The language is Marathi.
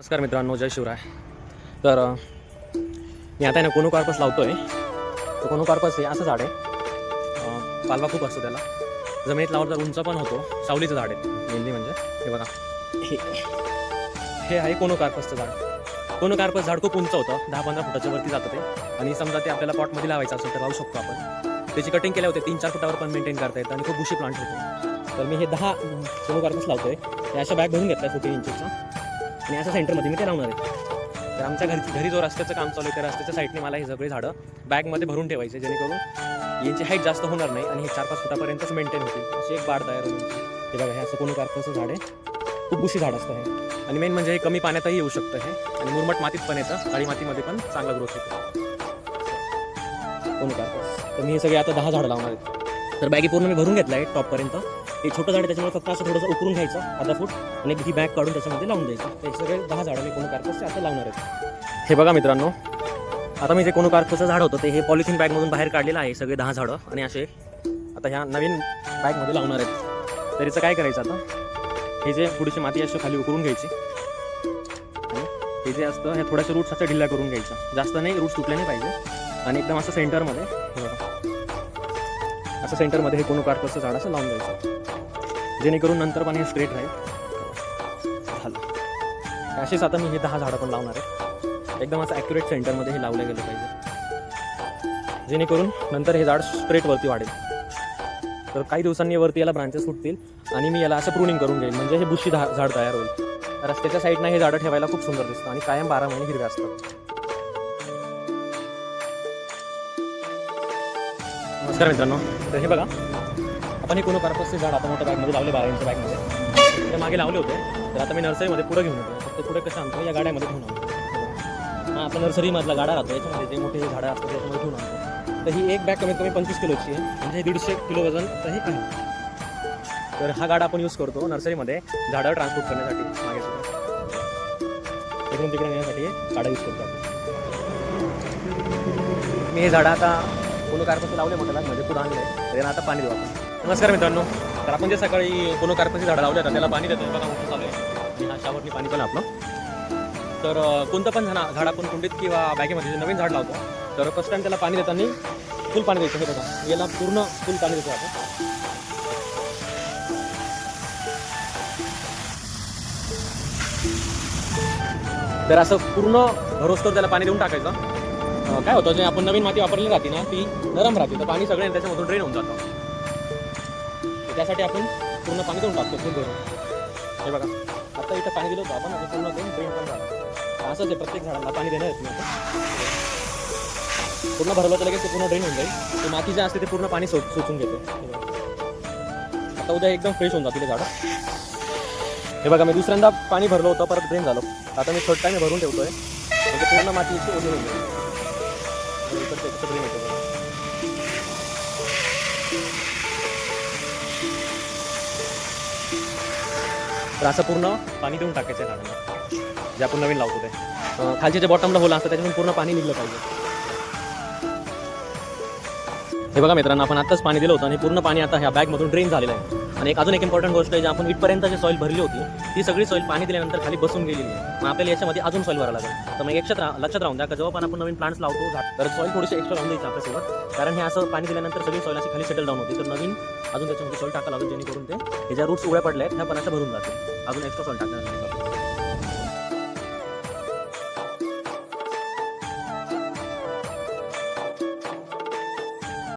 नमस्कार मित्रांनो जय शिवराय. तर मी आता ना ना कोनोकार्पस लावतो आहे तर कोनोकार्पस हे असं झाड आहे. पालवा खूप असतो त्याला. जमिनीत लावलं तर उंच पण होतो. सावलीचं झाड आहे. मेनली म्हणजे. हे बघा. हे आहे आहे कोनोकार्पसचं झाड. कोनोकार्पस झाड खूप उंच होतं. दहा पंधरा फुटाच्या वरती जातं ते. आणि समजा ते आपल्याला पॉटमध्ये लावायचं असेल तर लावू शकतो आपण. त्याची कटिंग केल्या होते तीन चार फुटावर पण मेंटेन करता येतं आणि खूप बुशी प्लांट होतो. तर मी हे दहा कोनोकार्पस लावतोय. हे अशा बॅग भरून घेतल्या फोर्टीन इंचेसचा आणि अशा सेंटरमध्ये मी ते लावणार आहे. तर आमच्या घरी घरी जो रस्त्याचं काम चालू आहे त्या रस्त्याच्या साईडने मला हे सगळे झाडं बॅगमध्ये भरून ठेवायचे जेणेकरून यांची हाईट जास्त होणार नाही आणि हे चार पाच फुटापर्यंतच मेंटेन होतील. अशी एक बाड तयार होईल. हे बघा हे असं कोणी कारखाचं झाड आहे. खूप उशी झाड असतं हे. आणि मेन म्हणजे हे कमी पाण्यातही येऊ शकतं हे. आणि मुरमट मातीत पण येतं. काळी मातीमध्ये पण चांगला ग्रोथ येतो. कोणी कारखास तर मी हे सगळे आता दहा झाडं लावणार आहेत तर बॅगी पूर्ण मी भरून घेतलं आहे टॉपपर्यंत हे छोटं झाड त्याच्यामुळे फक्त असं थोडंसं उकरून घ्यायचं आता फूट आणि ही बॅग काढून त्याच्यामध्ये लावून द्यायचं. ते सगळे दहा झाडं मी कोणू कारपसचे आता लावणार आहेत. हे बघा मित्रांनो आता मी जे कोणू कारपसचं झाड होतं ते हे पॉलिथिन बॅगमधून बाहेर काढलेलं आहे सगळे दहा झाडं आणि असे आता ह्या नवीन बॅगमध्ये लावणार आहेत. तर याचं काय करायचं आता? हे जे थोडीशी माती अशी खाली उकरून घ्यायची. हे जे असतं हे थोड्याशा रूट्स असं ढिल्या करून घ्यायचं. जास्त नाही रूट्स तुटले नाही पाहिजे. आणि एकदम असं सेंटरमध्ये असं सेंटरमध्ये हे कोणू झाड असं लावून द्यायचं. जेणेकरून नंतर पण हे स्ट्रेट राहील. झालं. असेच आता मी हे दहा झाडं पण लावणार आहे. एकदम असं ॲक्युरेट सेंटरमध्ये हे लावलं गेलं पाहिजे. जेणेकरून नंतर हे झाड स्ट्रेटवरती वाढेल. तर काही दिवसांनी वरती याला ब्रांचेस फुटतील आणि मी याला असं प्रुनिंग करून घेईन. म्हणजे हे बुशी झाड तयार होईल. रस्त्याच्या साईडनं हे झाडं ठेवायला खूप सुंदर दिसतं आणि कायम बारा महिने हिरव्या असतात. नमस्कार मित्रांनो. तर हे बघा आपण हे कोणं पर्पजचे झाड आता मोठ्या बॅगमध्ये लावले बारा इंच बॅगमध्ये. ते मागे लावले होते तर आता मी नर्सरीमध्ये पुढे घेऊन येतो. फक्त पुढे कसं आणतो या गाड्यामध्ये घेऊन आणतो. हा आपला नर्सरीमधला गाडा राहतो याच्यामध्ये जे मोठे झाडं असतात त्याच्यामध्ये घेऊन आणतो. तर ही एक बॅग कमीत कमी पंचवीस किलोची आहे म्हणजे हे दीडशे किलो वजन तर हे आहे. तर हा गाडा आपण यूज करतो नर्सरीमध्ये झाडं ट्रान्सपोर्ट करण्यासाठी मागे पुढे इकडून तिकडे नेण्यासाठी हे गाडा यूज करतो आपण. मी हे झाडं आता कोनो कारपती लावले मोठ्या म्हणजे पुढे आणले त्याला आता पाणी देऊ आपण. नमस्कार मित्रांनो. तर आपण जे सकाळी कोनो झाडं लावले होतं त्याला पाणी देतो हे बघा मोठं चालू आहे. आणि हा शावरनी पाणी पण आपलं. तर कोणतं पण झाडा झाड आपण कुंडीत किंवा बॅगेमध्ये जे नवीन झाड लावतो तर फर्स्ट टाइम त्याला पाणी देताना फुल पाणी द्यायचं हे बघा. याला पूर्ण फुल पाणी देतो आपण. तर असं पूर्ण भरोसकर त्याला पाणी देऊन टाकायचं. काय होतं जे आपण नवीन माती वापरली राहते ना ती नरम राहते. तर पाणी सगळे त्याच्यामधून ड्रेन होऊन जातं. त्यासाठी आपण पूर्ण पाणी देऊन टाकतो फुल भरून हे बघा. आता इथं पाणी दिलं होतं आपण आता पूर्ण देऊन ड्रेन पण झालं असंच आहे प्रत्येक झाडाला पाणी देणार आहेत मी पूर्ण भरलं तर लगेच ते पूर्ण ड्रेन होऊन जाईल. ते माती जे असते ते पूर्ण पाणी सो सोचून घेते. आता उद्या एकदम फ्रेश होऊन जातील ते झाडं. हे बघा मी दुसऱ्यांदा पाणी भरलं होतं परत ड्रेन झालं. आता मी थर्ड टाइम भरून ठेवतोय. म्हणजे पूर्ण माती इथे ओली होऊन तर असं पूर्ण पाणी देऊन टाकायचं आहे झाडांना जे आपण नवीन लावतो ते. अं, खालचे जे बॉटमला होल असतं त्याच्यातून पूर्ण पाणी निघलं पाहिजे. हे बघा मित्रांनो आपण आत्ताच पाणी दिलं होतं आणि पूर्ण पाणी आता ह्या बॅगमधून ड्रेन झालेलं आहे. आणि एक अजून एक इम्पॉर्टंट गोष्ट आहे जे आपण इथपर्यंत जी सॉईल भरली होती ती सगळी सॉईल पाणी दिल्यानंतर खाली बसून गेलेली आहे मग आपल्याला याच्यामध्ये अजून सॉईल भरावं लागेल. तर मग एक राहा रा- लक्षात राहून द्या का जेव्हा पण आपण नवीन प्लांट्स लावतो तर सॉईल थोडीशी एक्स्ट्रा राहून द्यायची आपल्यासोबत. कारण हे असं पाणी दिल्यानंतर सगळी सॉईल अशी खाली सेटल डाऊन होते. तर नवीन अजून त्याच्यामध्ये सॉईल टाकावं लागेल जेणेकरून ते हे ज्या रूट्स उड्या पडल्या आहेत ह्या पण असं भरून जाते अजून एक्स्ट्रा सॉईल टाकणार